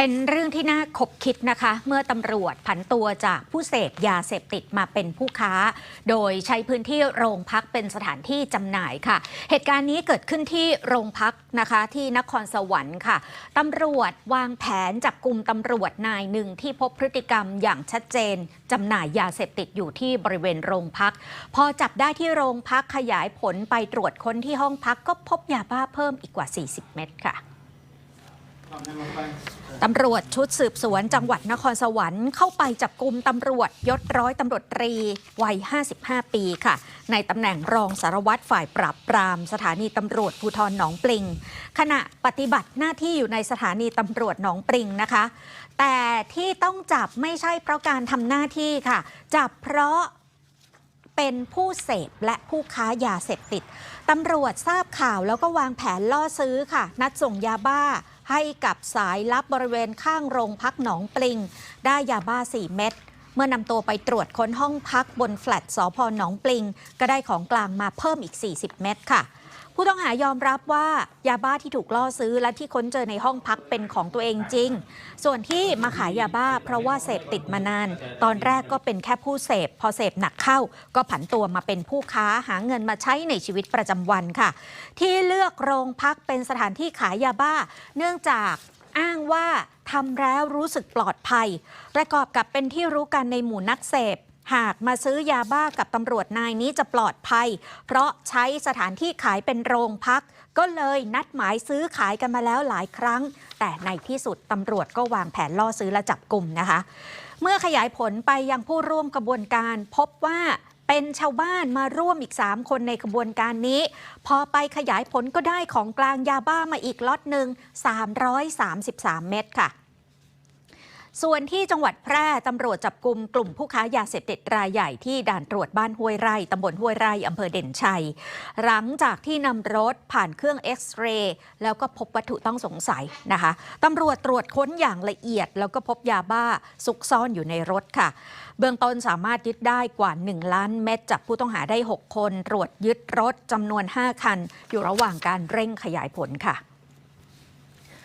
เป็นเรื่องที่น่าขบคิดนะคะ เมื่อตำรวจผันตัวจากผู้เสพยาเสพติดมาเป็นผู้ค้า โดยใช้พื้นที่โรงพักเป็นสถานที่จำหน่ายค่ะ เหตุการณ์นี้เกิดขึ้นที่โรงพักนะคะที่นครสวรรค์ค่ะตำรวจวางแผนจับกลุ่มตำรวจนายหนึ่งที่พบพฤติกรรมอย่างชัดเจนจำหน่ายยาเสพติดอยู่ที่บริเวณโรงพัก พอจับได้ที่โรงพักขยายผลไปตรวจค้นที่ห้องพักก็พบยาบ้าเพิ่มอีกกว่า 40 เม็ดค่ะ ตำรวจชุดสืบสวนจังหวัดนครสวรรค์เข้าไปจับกลุ่มตำรวจยศร้อยตำรวจตรีวัย 55 ปีค่ะ ในตำแหน่งรองสารวัตรฝ่ายปราบปราม สถานีตำรวจภูธรหนองปลิง ขณะปฏิบัติหน้าที่อยู่ในสถานีตำรวจหนองปลิงนะคะ แต่ที่ต้องจับไม่ใช่เพราะการทำหน้าที่ค่ะ จับเพราะเป็นผู้เสพและผู้ค้ายาเสพติดตำรวจทราบข่าวแล้วก็วางแผนล่อซื้อค่ะ นัดส่งยาบ้า ให้กับสายลับบริเวณข้างโรงพักหนองปลิง ได้ยาบ้า 4 เม็ด มื่อนำตัวไปตรวจค้นห้องพักบนแฟลตสพหนองปลิง ก็ได้ของกลางมาเพิ่มอีก 40 เม็ดค่ะ ผู้ต้องหายอมรับว่ายาบ้าที่ถูกล่อซื้อและที่ค้นเจอในห้องพักเป็นของตัวเองจริง ส่วนที่มาขายยาบ้าเพราะว่าเสพติดมานาน ตอนแรกก็เป็นแค่ผู้เสพ พอเสพหนักเข้า ก็ผันตัวมาเป็นผู้ค้าหาเงินมาใช้ในชีวิตประจำวันค่ะ ที่เลือกโรงพักเป็นสถานที่ขายยาบ้า เนื่องจาก อ้างว่าทำแล้วรู้สึกปลอดภัย ประกอบกับเป็นที่รู้กันในหมู่นักเสพ หากมาซื้อยาบ้ากับตำรวจนายนี้จะปลอดภัย เพราะใช้สถานที่ขายเป็นโรงพัก ก็เลยนัดหมายซื้อขายกันมาแล้วหลายครั้ง แต่ในที่สุดตำรวจก็วางแผนล่อซื้อและจับกลุ่มนะคะ เมื่อขยายผลไปยังผู้ร่วมกระบวนการพบว่า เป็นชาวบ้านมาร่วมอีก 3 คนในขบวนการนี้ พอไปขยายผลก็ได้ของกลางยาบ้ามาอีกล็อตหนึ่ง333 เม็ดค่ะ ส่วนที่จังหวัดแพร่ตำรวจจับกลุ่มกลุ่มผู้ค้ายาเสพติดรายใหญ่ที่ด่านตรวจบ้านห้วยไร่ตำบลห้วยไร่อำเภอเด่นชัย หลังจากที่นำรถผ่านเครื่องเอ็กซเรย์แล้วก็พบวัตถุต้องสงสัยนะคะตำรวจตรวจค้นอย่างละเอียด แล้วก็พบยาบ้าซุกซ่อนอยู่ในรถค่ะ เบื้องต้นสามารถยึดได้กว่า 1 ล้านเม็ดจับผู้ต้องหาได้ 6 คน ตรวจยึดรถจำนวน 5 คัน อยู่ระหว่างการเร่งขยายผลค่ะ